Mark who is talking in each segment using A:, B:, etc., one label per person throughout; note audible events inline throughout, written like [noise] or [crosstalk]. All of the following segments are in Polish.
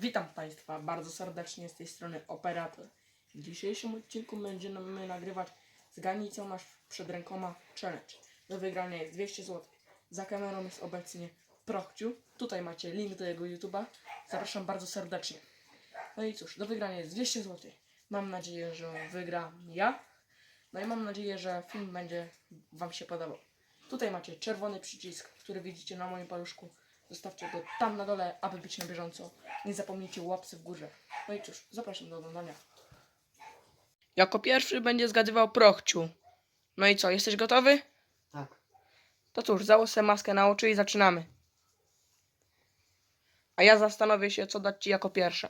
A: Witam Państwa bardzo serdecznie z tej strony Operator. W dzisiejszym odcinku będziemy nagrywać Zgadnij co masz przed rękoma challenge. Do wygrania jest 200 zł. Za kamerą jest obecnie Prochciu. Tutaj macie link do jego YouTube'a. Zapraszam bardzo serdecznie. No i cóż, do wygrania jest 200 zł. Mam nadzieję, że wygra ja. No i mam nadzieję, że film będzie Wam się podobał. Tutaj macie czerwony przycisk, który widzicie na moim paluszku. Zostawcie go tam na dole, aby być na bieżąco. Nie zapomnijcie łapcy w górze. No i cóż, zapraszam do oglądania. Jako pierwszy będzie zgadywał Prochciu. No i co, jesteś gotowy?
B: Tak.
A: To cóż, załóż sobie maskę na oczy i zaczynamy. A ja zastanowię się, co dać ci jako pierwsze.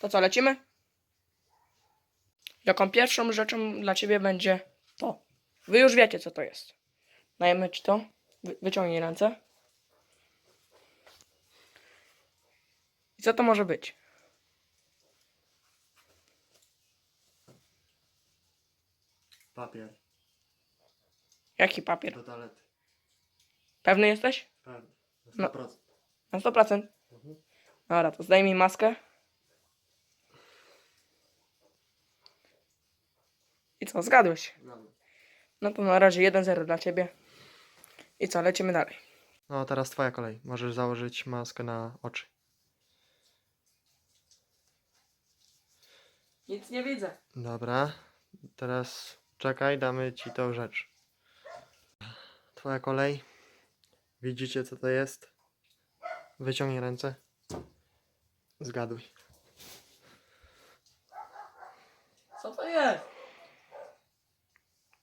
A: To co, lecimy? Jaką pierwszą rzeczą dla ciebie będzie to. Wy już wiecie, co to jest. Dajemy ci to. Wy, wyciągnij ręce. I co to może być?
B: Papier
A: Jaki papier?
B: do toalety.
A: Pewny jesteś?
B: Pewnie.
A: No.
B: Na 100%.
A: Na 100%.
B: Mhm.
A: Dobra, to zdejmij maskę. I co, zgadłeś?
B: Dobra.
A: No to na razie 1-0 dla ciebie. I co, lecimy dalej.
B: No teraz twoja kolej. Możesz założyć maskę na oczy.
A: Nic nie widzę.
B: Dobra. Teraz czekaj, damy ci tą rzecz. Twoja kolej. Widzicie co to jest? Wyciągnij ręce. Zgaduj.
A: Co to jest?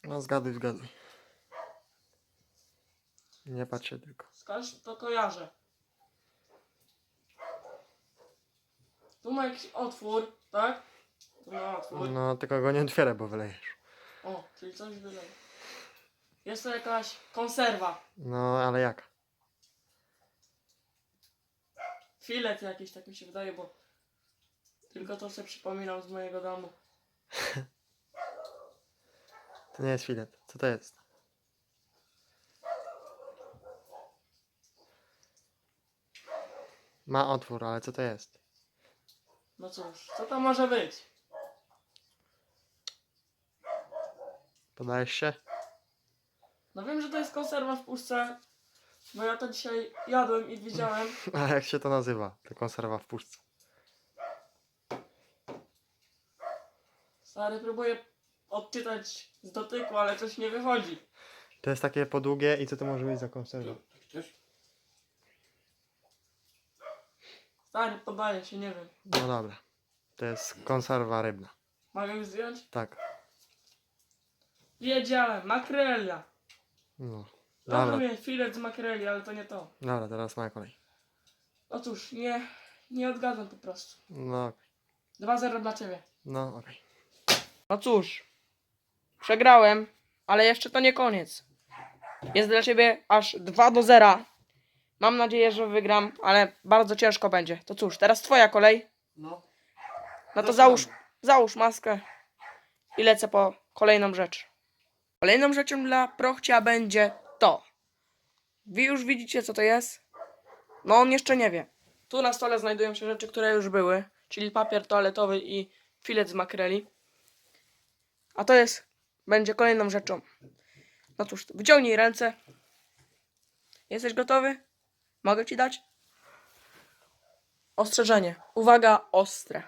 B: No zgaduj, zgaduj. Nie patrz się tylko.
A: Skądś to kojarzę. Tu ma jakiś otwór, tak?
B: No tylko go nie otwieraj, bo wylejesz.
A: O, czyli coś wyleje. Jest to jakaś konserwa.
B: No ale jak?
A: Filet jakiś, tak mi się wydaje, bo tylko to sobie przypominam z mojego domu. [laughs]
B: To nie jest filet. Co to jest? Ma otwór, ale co to jest?
A: No cóż, co to może być?
B: Podajesz się?
A: No wiem, że to jest konserwa w puszce, bo ja to dzisiaj jadłem i widziałem. [laughs]
B: A jak się to nazywa? To konserwa w puszce.
A: Stary, próbuję odczytać z dotyku, ale coś nie wychodzi.
B: To jest takie podługie i co to może być za konserwa?
A: Stary, podaję się, nie wiem.
B: No dobra. To jest konserwa rybna.
A: Mogę już zdjąć?
B: Tak.
A: Wiedziałem, makrela.
B: No. Dobra.
A: Rozumiem, filet z makreli, ale to nie to.
B: Dobra, teraz moja kolej.
A: No cóż, nie, nie odgadłem po prostu.
B: No,
A: 2-0 dla ciebie.
B: no okej.
A: No cóż, przegrałem, ale jeszcze to nie koniec. Jest dla ciebie aż 2 do 0. Mam nadzieję, że wygram, ale bardzo ciężko będzie. To cóż, teraz twoja kolej.
B: No.
A: No to załóż, załóż maskę i lecę po kolejną rzecz. Kolejną rzeczą dla Prochcia będzie to. Wy już widzicie, co to jest? No on jeszcze nie wie. Tu na stole znajdują się rzeczy, które już były, czyli papier toaletowy i filet z makreli. A to jest, będzie kolejną rzeczą. No cóż, wyciągnij ręce. Jesteś gotowy? Mogę ci dać? Ostrzeżenie. Uwaga, ostre.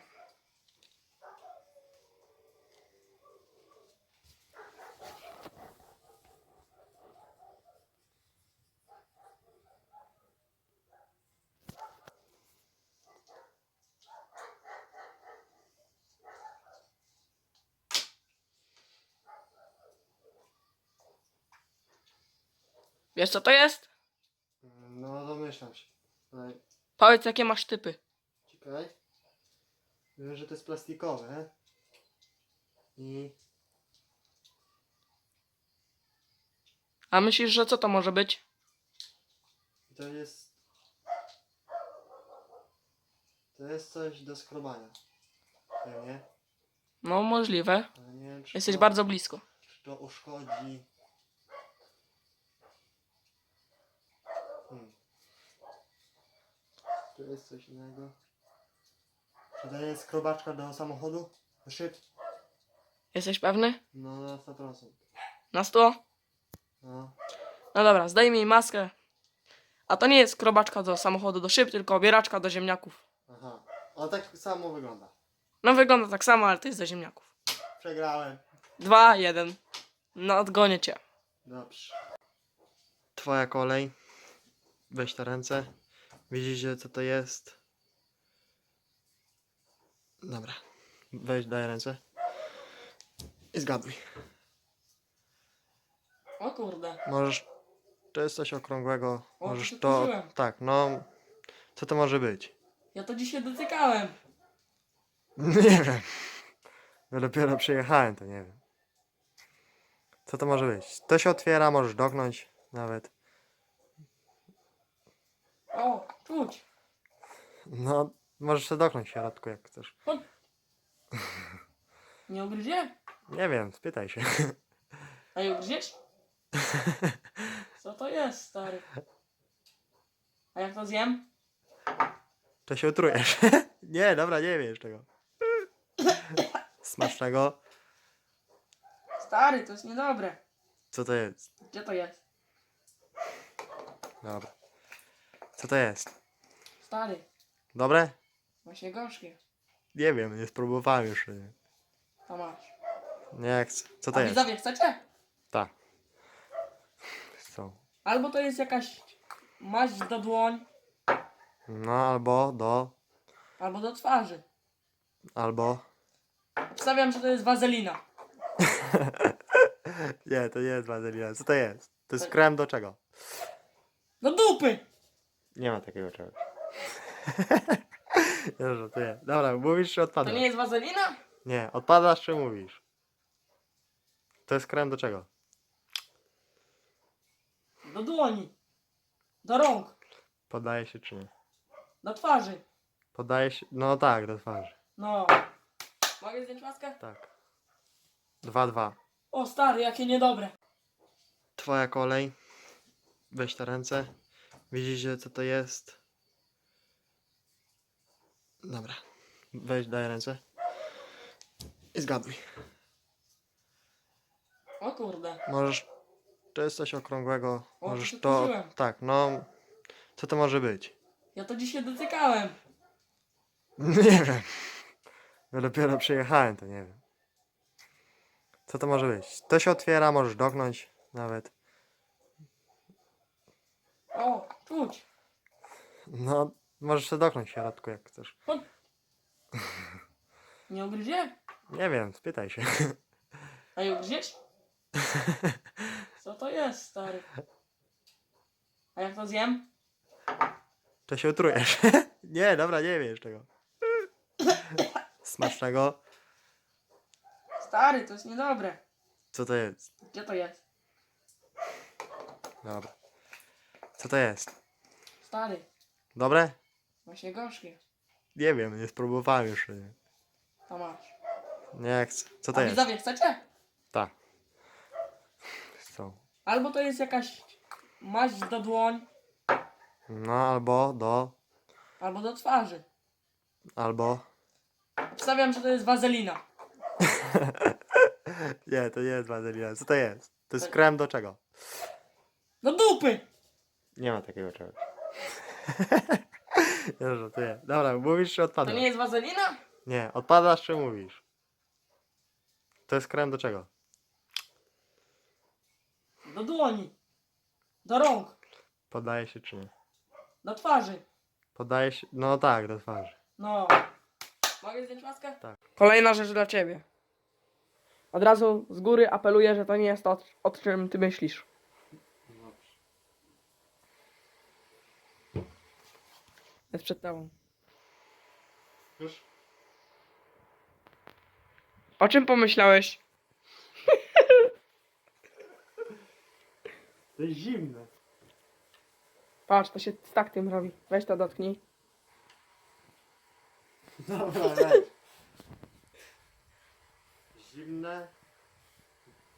A: Wiesz co to jest?
B: No domyślam się. Ale
A: Powiedz jakie masz typy.
B: Czekaj. Wiem, że to jest plastikowe. I
A: A myślisz, że co to może być?
B: to jest. To jest coś do skrobania. Pewnie.
A: No możliwe.
B: Ale nie wiem, czy
A: Jesteś
B: to,
A: bardzo blisko.
B: czy to uszkodzi. Hmm. To jest coś innego. Czy to jest skrobaczka do samochodu? Do szyb?
A: Jesteś pewny?
B: No na 100%.
A: Na 100?
B: No.
A: No dobra, zdejmij maskę. A to nie jest krobaczka do samochodu, do szyb, tylko obieraczka do ziemniaków.
B: Aha. On tak samo wygląda.
A: No wygląda tak samo, ale to jest do ziemniaków.
B: Przegrałem.
A: Dwa, jeden. No odgonię cię.
B: Dobrze. Twoja kolej. Weź te ręce. Widzicie co to jest? Dobra. Weź, daj ręce. I zgaduj.
A: O kurde.
B: Możesz. To jest coś okrągłego.
A: O,
B: Możesz
A: to
B: to. Tak, no. Co to może być?
A: Ja to dzisiaj dotykałem. [laughs]
B: Nie wiem. No dopiero przyjechałem, to nie wiem. Co to może być? To się otwiera, możesz dotknąć nawet.
A: O, czuć.
B: No, możesz sobie dotknąć w środku, jak chcesz.
A: Nie ugryzie?
B: Nie wiem, spytaj się.
A: A nie ugryziesz? Co to jest, stary? A jak to zjem?
B: To się utrujesz. [laughs] nie, dobra, nie wiesz tego. Smacznego.
A: Stary, to jest niedobre.
B: Co to jest?
A: Gdzie to jest?
B: Dobra. Co to jest?
A: Stary,
B: Dobre?
A: właśnie gorzkie.
B: Nie wiem, nie spróbowałem już. Nie,
A: To masz.
B: nie chcę. Co to
A: A
B: jest?
A: widzowie, chcecie?
B: Tak. Co?
A: Albo to jest jakaś maść do dłoń,
B: No, albo do,
A: albo do twarzy.
B: albo...
A: Obstawiam, że to jest wazelina. [laughs]
B: Nie, to nie jest wazelina. Co to jest? To jest
A: To-
B: krem do czego?
A: Do dupy!
B: Nie ma takiego czegoś. [laughs] Nie, żartuję. Dobra, mówisz czy
A: To
B: odpadasz?
A: nie jest wazelina?
B: Nie, odpadasz czy mówisz? To jest krem do czego?
A: Do dłoni. Do rąk.
B: Podaje się czy nie?
A: Do twarzy.
B: Podaje się... No tak, do twarzy.
A: No. Mogę zdjąć maskę?
B: Tak. Dwa, dwa.
A: O stary, jakie niedobre.
B: Twoja kolej. Weź te ręce. Widzicie co to jest? Dobra. Weź, daj ręce. I zgaduj.
A: O kurde.
B: Możesz. To jest coś okrągłego.
A: O,
B: Możesz
A: to
B: to. Tak, no. Co to może być?
A: Ja to dzisiaj dotykałem. [laughs]
B: Nie wiem. No dopiero przyjechałem, to nie wiem. Co to może być? To się otwiera, możesz dotknąć nawet.
A: O, czuć.
B: No, możesz sobie dotknąć w środku, jak chcesz.
A: Nie ugryzie?
B: Nie wiem, spytaj się.
A: A nie ugryziesz? Co to jest, stary? A jak to zjem?
B: To się utrujesz. [laughs] nie, dobra, nie wiesz tego. Smacznego.
A: Stary, to jest niedobre.
B: Co to jest?
A: Gdzie to jest?
B: Dobra. Co to jest?
A: Stary,
B: Dobre?
A: właśnie gorzkie.
B: Nie wiem, nie spróbowałem już. Nie,
A: To masz.
B: nie chcę. Co to
A: A
B: jest?
A: widzowie, chcecie?
B: Tak. Co?
A: Albo to jest jakaś maść do dłoń,
B: No, albo do,
A: albo do twarzy.
B: albo...
A: Obstawiam, że to jest wazelina. [laughs]
B: Nie, to nie jest wazelina. Co to jest? To jest krem do czego?
A: Do dupy!
B: Nie ma takiego czegoś. [laughs] Nie, żartuję. Dobra, mówisz czy
A: To
B: odpadasz?
A: nie jest wazelina?
B: Nie, odpadasz czy mówisz? To jest krem do czego?
A: Do dłoni. Do rąk.
B: Podaje się czy nie?
A: Do twarzy.
B: Podaje się... No tak, do twarzy.
A: No. Mogę zdjąć maskę?
B: Tak.
A: Kolejna rzecz dla ciebie. Od razu z góry apeluję, że to nie jest to, o czym ty myślisz. Jest przed tobą.
B: Już?
A: O czym pomyślałeś? [laughs]
B: To jest zimne.
A: Patrz, to się tak tym robi. Weź to dotknij.
B: Dobra. Zimne.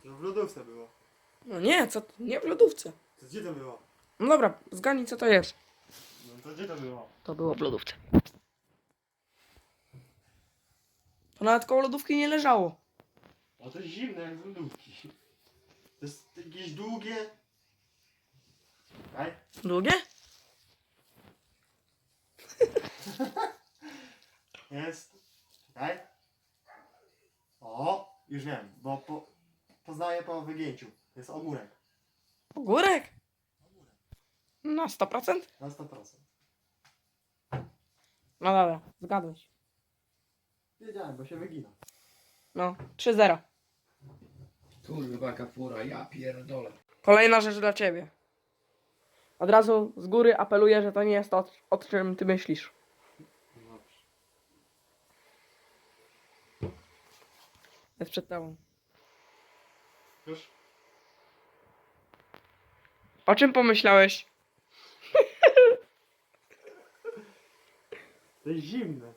B: To w lodówce było.
A: No nie, co? Nie w lodówce.
B: To gdzie to było?
A: No dobra, zgadnij co to jest.
B: No to gdzie to było?
A: To było w lodówce. To nawet koło lodówki nie leżało.
B: O, to jest zimne jak z lodówki. To jest jakieś długie. Czekaj.
A: Długie? [laughs]
B: Jest. Czekaj. O, już wiem, bo po, poznaję po wygięciu. Jest ogórek.
A: Ogórek? Na 100%?
B: Na 100%.
A: No dobra, zgadłeś.
B: Wiedziałem, bo się wygina.
A: No, 3-0.
C: Kurwa kapura, ja pierdolę.
A: Kolejna rzecz dla ciebie. Od razu z góry apeluję, że to nie jest to, o czym ty myślisz.
B: Dobrze.
A: Jest przed tobą.
B: Już?
A: O czym pomyślałeś? [laughs]
B: To jest zimne.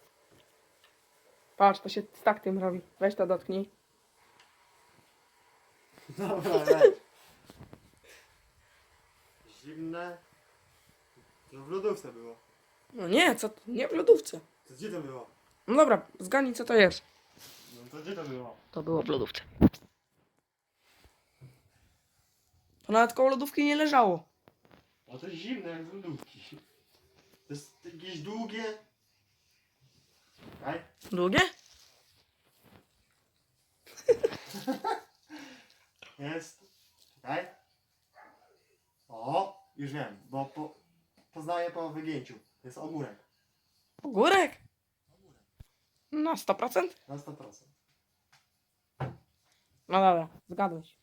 A: Patrz, to się z tak tym robi. Weź to dotknij.
B: Dobra, weź. Zimne. To w lodówce było.
A: No nie, co? ty- Nie w lodówce.
B: To gdzie to było?
A: No dobra, zgadnij co to jest.
B: No to gdzie to było?
A: To było w lodówce. To nawet koło lodówki nie leżało.
B: O, to jest zimne jak z lodówki. To jest jakieś długie. Czekaj.
A: Długie? [laughs]
B: Jest. Czekaj. O, już wiem, bo po, poznaję po wygięciu. Jest ogórek.
A: Ogórek? Na 100%?
B: Na 100%.
A: No dobra, zgadłeś.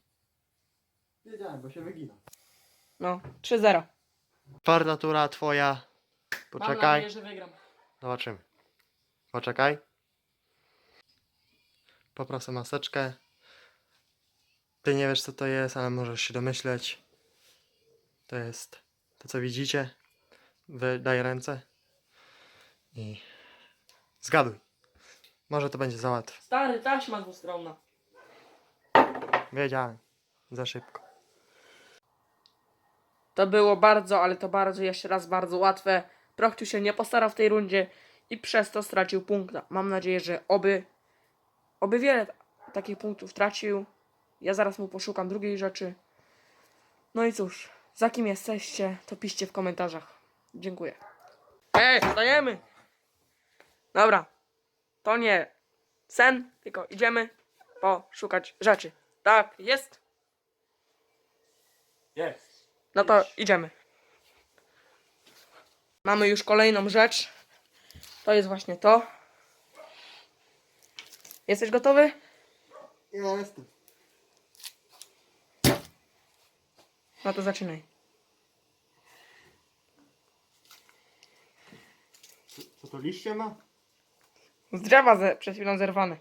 B: Wiedziałem, bo się wygina.
A: No, 3-0.
B: Twarda tura twoja. Poczekaj.
A: że wygram.
B: Zobaczymy. Poczekaj. Poproszę maseczkę. Ty nie wiesz co to jest, ale możesz się domyśleć. To jest to co widzicie. Wydaj ręce. I zgaduj. Może to będzie za łatwe.
A: Stary, taśma dwustronna.
B: Wiedziałem. Za szybko.
A: To było bardzo, ale to bardzo, jeszcze raz bardzo łatwe. Prochciu się nie postarał w tej rundzie i przez to stracił punkta. Mam nadzieję, że oby, oby wiele ta- takich punktów tracił. Ja zaraz mu poszukam drugiej rzeczy. No i cóż, za kim jesteście, to piszcie w komentarzach. Dziękuję. Ej, wstajemy! Dobra, to nie sen, tylko idziemy poszukać rzeczy. Tak, jest?
B: Jest.
A: No to idziemy. Mamy już kolejną rzecz. To jest właśnie to. Jesteś gotowy?
B: Ja jestem.
A: No to zaczynaj.
B: Co, to liście ma?
A: Z drzewa ze, przed chwilą zerwane.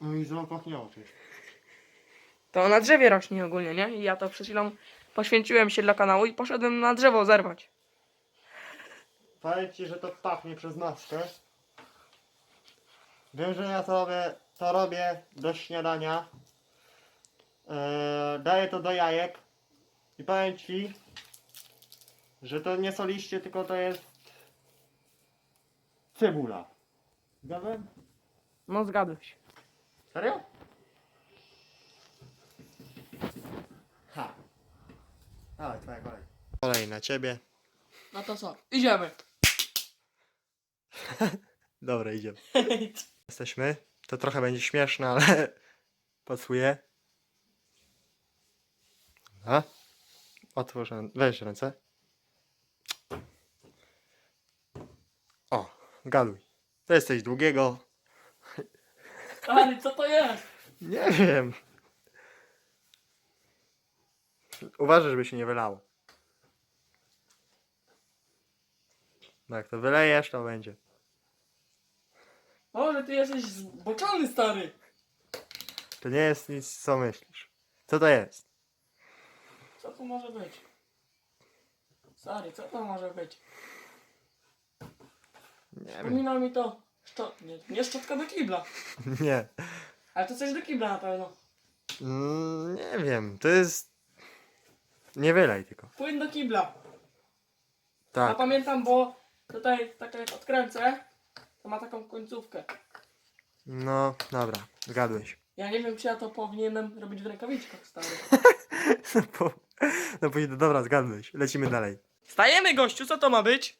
B: No i znowu pachniało czymś.
A: To na drzewie rośnie ogólnie, nie? I ja to przed chwilą poświęciłem się dla kanału i poszedłem na drzewo zerwać.
B: Powiem ci, że to pachnie przez maskę. Wiem, że ja to robię, to robię do śniadania. Eee, daję to do jajek. I powiem ci, że to nie są liście, tylko to jest cebula. Zgadłem?
A: No zgadłeś.
B: Serio? Ha. Dawaj, twoja kolej. Kolej na ciebie.
A: No to co? Idziemy.
B: Dobra, idziemy. [laughs] Jesteśmy. To trochę będzie śmieszne, ale [laughs] pasuje. Dobra. Otwórz, rę- weź ręce. O, gaduj. To jest coś długiego. [laughs]
A: Stary, co to jest?
B: Nie wiem. Uważaj, żeby się nie wylało. No jak to wylejesz, to będzie.
A: Może ty jesteś zboczony, stary.
B: To nie jest nic, co myślisz. Co to jest?
A: Co to może być? Stary, co to może być?
B: Nie wiem.
A: Przypomina mi to... Szczo... Nie, nie szczotka do kibla. [laughs]
B: Nie.
A: Ale to coś do kibla na pewno.
B: Mm, nie wiem. To jest... Nie wylej tylko.
A: Płyn do kibla. Ja
B: Tak.
A: pamiętam, bo tutaj tak jak odkręcę, to ma taką końcówkę.
B: No, dobra, zgadłeś.
A: Ja nie wiem, czy ja to powinienem robić w rękawiczkach, stary. [laughs]
B: No, po, no pójdę, dobra, zgadłeś. Lecimy dalej.
A: Stajemy, gościu, co to ma być?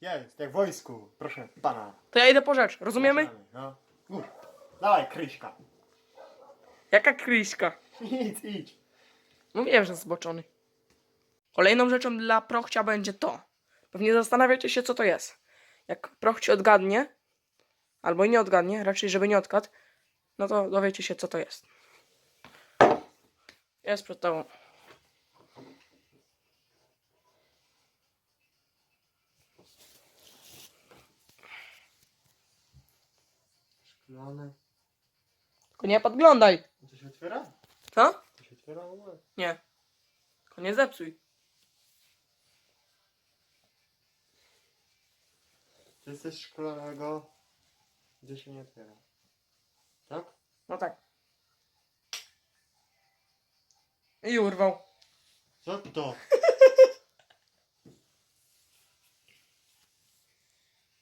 B: Jest, jak w wojsku, proszę pana.
A: To ja idę po rzecz, rozumiemy?
B: No. Mów. Dawaj, Kryśka.
A: Jaka kryśka?
B: Idź, idź.
A: Mówiłem, że zboczony. Kolejną rzeczą dla prochcia będzie to. Pewnie zastanawiacie się, co to jest. Jak prochci odgadnie, albo i nie odgadnie, raczej żeby nie odgadł, no to dowiecie się, co to jest. Jest przed tobą.
B: Szklane.
A: Tylko nie podglądaj.
B: To się otwiera?
A: Co?
B: To się otwiera w ogóle?
A: Nie. Tylko nie zepsuj.
B: To jest coś szklanego, gdzie się nie otwiera. Tak?
A: No tak. I urwał.
B: Co to? [laughs]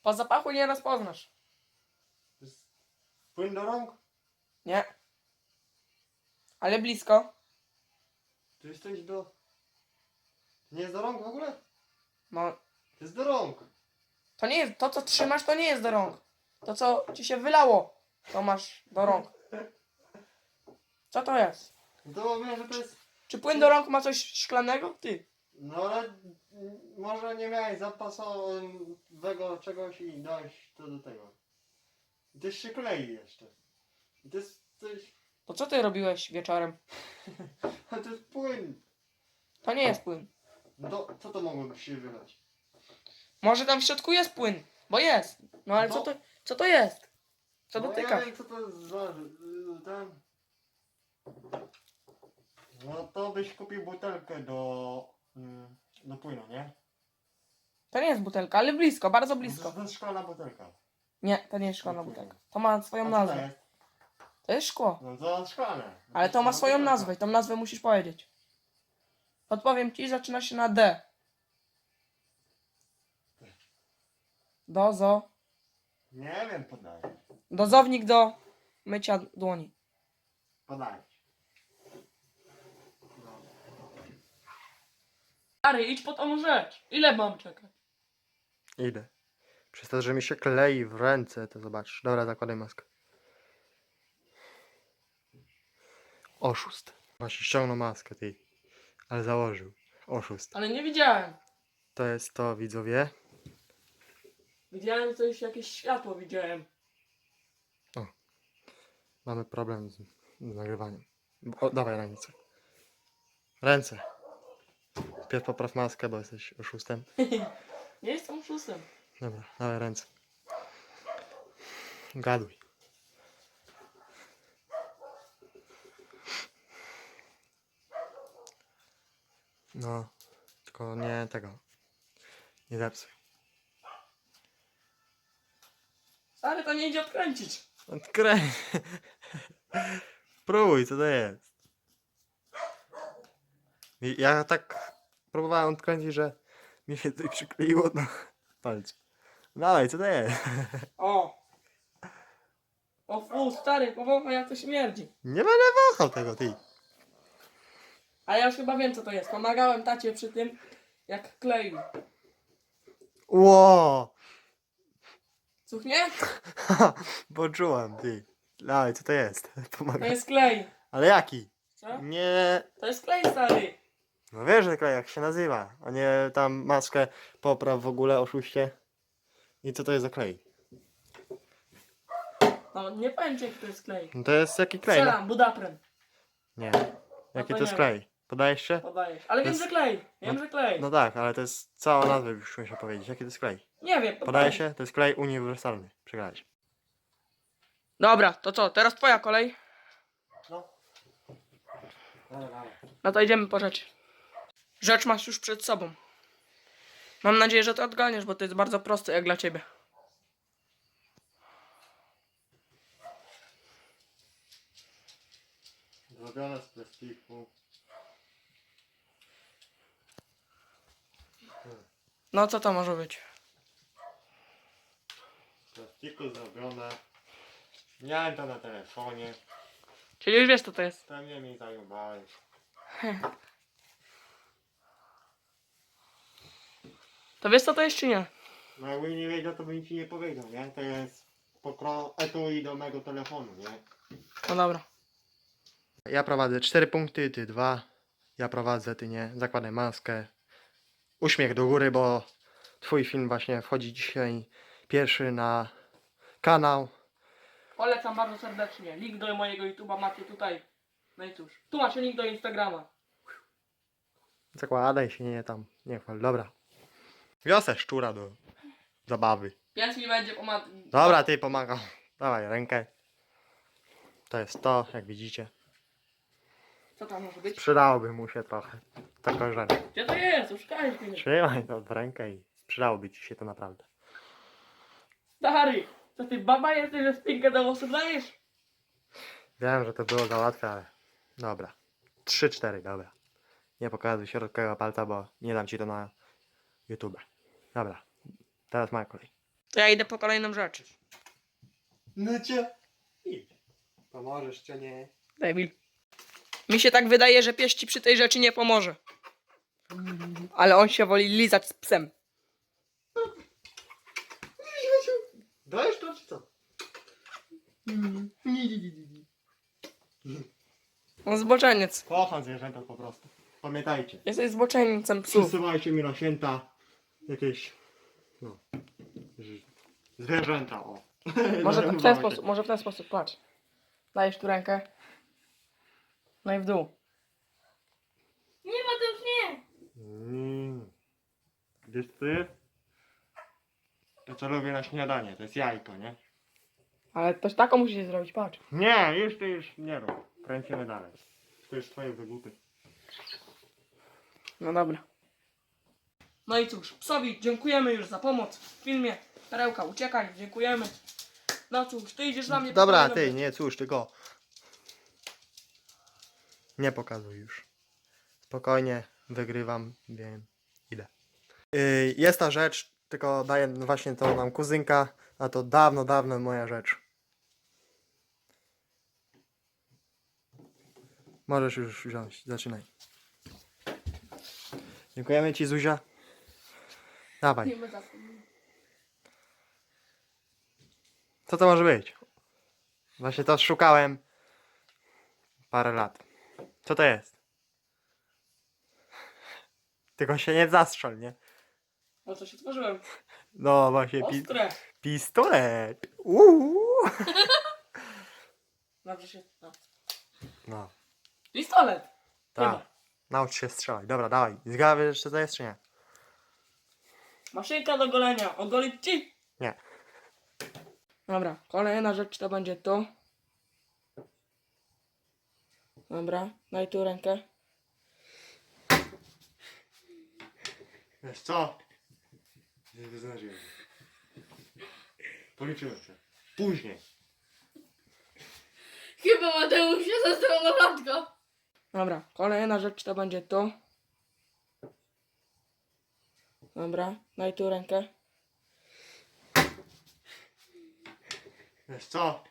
A: Po zapachu nie rozpoznasz.
B: To jest płyn do rąk?
A: Nie. Ale blisko.
B: To jest coś do... To nie jest do rąk w ogóle?
A: No,
B: To jest do rąk.
A: To nie jest, to co trzymasz, to nie jest do rąk. To co ci się wylało, to masz do rąk. Co to jest?
B: No To wiem, że to jest...
A: Czy płyn do rąk ma coś szklanego? Ty.
B: No ale może nie miałeś zapasowego czegoś i dałeś to do tego. I się klei jeszcze. I to jest coś...
A: To co ty robiłeś wieczorem? [laughs]
B: To jest płyn.
A: To nie jest płyn.
B: No to, co to mogłoby się wylać?
A: Może tam w środku jest płyn, bo jest. No ale co to, co to jest? Co
B: no,
A: dotykasz?
B: Ja wiem, co to za... y, Ten... No to byś kupił butelkę do... mm, Do płynu, nie?
A: To nie jest butelka, ale blisko, bardzo
B: To
A: blisko.
B: to jest szklana butelka.
A: Nie, to nie jest szklana butelka. To ma
B: A
A: swoją
B: co to
A: nazwę.
B: jest?
A: To jest szkło.
B: No to szklane.
A: Ale to ma swoją nazwę i tą nazwę musisz powiedzieć. Podpowiem ci, zaczyna się na D. Dozo.
B: Nie wiem, podaję.
A: Dozownik do mycia dłoni.
B: Podaję. No.
A: Stary, idź po tą rzecz. Ile mam czekać?
B: Idę. Przez to, że mi się klei w ręce, to zobacz. Dobra, zakładaj maskę. Oszust. Właśnie ściągnął maskę, ty. Ale założył. Oszust.
A: Ale nie widziałem.
B: To jest to, widzowie.
A: Widziałem coś, jakieś światło widziałem.
B: Mamy problem z, z nagrywaniem. O, dawaj ręce. Ręce. Pierw popraw maskę, bo jesteś oszustem. [laughs]
A: Nie jestem oszustem.
B: Dobra, dawaj ręce. Gaduj. No, tylko nie tego. Nie zepsuj.
A: Stary, to nie idzie odkręcić.
B: Odkręć. Próbuj, co to jest. I Ja tak próbowałem odkręcić, że mi się tutaj przykleiło na palcu. Dawaj, co to jest?
A: O. O fu, stary, powąchaj jak to śmierdzi.
B: Nie będę wąchał tego, ty.
A: A ja już chyba wiem co to jest. Pomagałem tacie przy tym, jak kleił.
B: Ło!
A: Cuchnie?
B: Poczułem, [laughs] ty. Dawaj, co to jest? [laughs]
A: To
B: Pomagaj.
A: jest klej.
B: Ale jaki?
A: Co?
B: Nie.
A: To jest klej, stary.
B: No wiesz, że klej, jak się nazywa. A nie tam maskę popraw w ogóle, oszuście. I co to jest za klej?
A: No, nie powiem ci jaki to jest klej.
B: No to jest jaki klej? No?
A: Strzelam, budapren.
B: Nie. Jaki
A: to
B: to jest
A: nie.
B: klej? Podajesz się?
A: Podajesz. Ale
B: To
A: wiem,
B: jest-
A: że klej. Wiem,
B: no-
A: że klej.
B: No tak, ale to jest cała nazwa już muszę powiedzieć. Jaki to jest klej?
A: Nie wiem.
B: Podaje
A: powiem.
B: się? To jest klej uniwersalny. Przegrałeś.
A: Dobra, to co? Teraz twoja kolej.
B: No.
A: No to idziemy po rzeczy. Rzecz masz już przed sobą. Mam nadzieję, że to odganiesz, bo to jest bardzo proste jak dla ciebie.
B: Zrobione z plastiku.
A: No co to może być?
B: plastiku zrobione. Miałem to na telefonie.
A: Czyli już wiesz co to jest.
B: Pewnie mi zajmowałeś. [laughs]
A: To wiesz co to jest czy nie?
B: No jakbym nie wiedział, to bym ci nie powiedział, nie? To jest pokro etui do mego telefonu, nie?
A: No dobra.
B: Ja prowadzę 4 punkty, ty 2. Ja prowadzę, ty nie. Zakładaj maskę. Uśmiech do góry, bo twój film właśnie wchodzi dzisiaj pierwszy na kanał.
A: Polecam bardzo serdecznie. Link do mojego YouTube'a macie tutaj. No i cóż. Tu macie link do Instagrama.
B: Zakładaj się, nie tam, nie chwal. Dobra. Wiosę szczura do zabawy.
A: Pies mi będzie pomagał.
B: Dobra, ty pomagam. Dawaj rękę. To jest to, jak widzicie.
A: Co tam może być?
B: Przydałoby mu się trochę. Taka rzecz.
A: Gdzie to jest? Uszukałeś mnie.
B: Trzymaj to w rękę i przydałoby ci się to naprawdę.
A: Stary, to ty baba jesteś, że spinkę do włosów dajesz?
B: Wiem, że to było za łatwe, ale dobra. 3-4, dobra. Nie pokazuj środkowego palca, bo nie dam ci to na YouTube. Dobra, teraz moja kolej.
A: To ja idę po kolejną rzecz.
B: No cię. Pomożesz czy nie?
A: Debil. Mi się tak wydaje, że pies ci przy tej rzeczy nie pomoże. Ale on się woli lizać z psem.
B: Dajesz to czy co?
A: On zboczeniec.
B: Kocham zwierzęta po prostu. Pamiętajcie.
A: Jesteś zboczeńcem psów.
B: Przysyłajcie mi na święta jakieś no, ż- zwierzęta, o. [laughs]
A: Może w ten sposób, może w ten sposób, patrz. Dajesz tu rękę. No i w dół.
D: Nie ma to już nie.
B: Mm. Wiesz co to jest? To co lubię na śniadanie, to jest jajko, nie?
A: Ale też taką musisz zrobić, patrz.
B: Nie, już to już nie rób. Kręcimy dalej. To jest twoje wygłupy.
A: No dobra. No i cóż, psowi dziękujemy już za pomoc w filmie. Perełka, uciekaj, dziękujemy. No cóż, ty idziesz na mnie po
B: Dobra, ty, nie, cóż, tylko. Nie pokazuj już. Spokojnie, wygrywam, wiem, idę. Yy, jest ta rzecz, tylko daję właśnie to nam kuzynka, a to dawno, dawno moja rzecz. Możesz już wziąć, zaczynaj. Dziękujemy Ci, Zuzia. Dawaj, co to może być? Właśnie to szukałem parę lat. Co to jest? Tylko się nie zastrzel, nie?
A: O co się tworzyłem?
B: No właśnie, pi
A: Ostre.
B: pistolet. Uuu. [laughs]
A: Dobrze się... No.
B: No,
A: Pistolet.
B: tak. Naucz się strzelać. Dobra, dawaj. Zgadzasz, czy to jest, czy nie?
A: Maszynka do golenia. Ogolić ci?
B: Nie.
A: Dobra, kolejna rzecz to będzie to. Dobra, daj tu rękę.
B: Wiesz co? Nie wyznaczyłem. Policzyłem się. Później.
D: Chyba Mateusz się zastrał na matko.
A: Dobra, kolejna rzecz to będzie to. Dobra, daj tu rękę.
B: Wiesz co?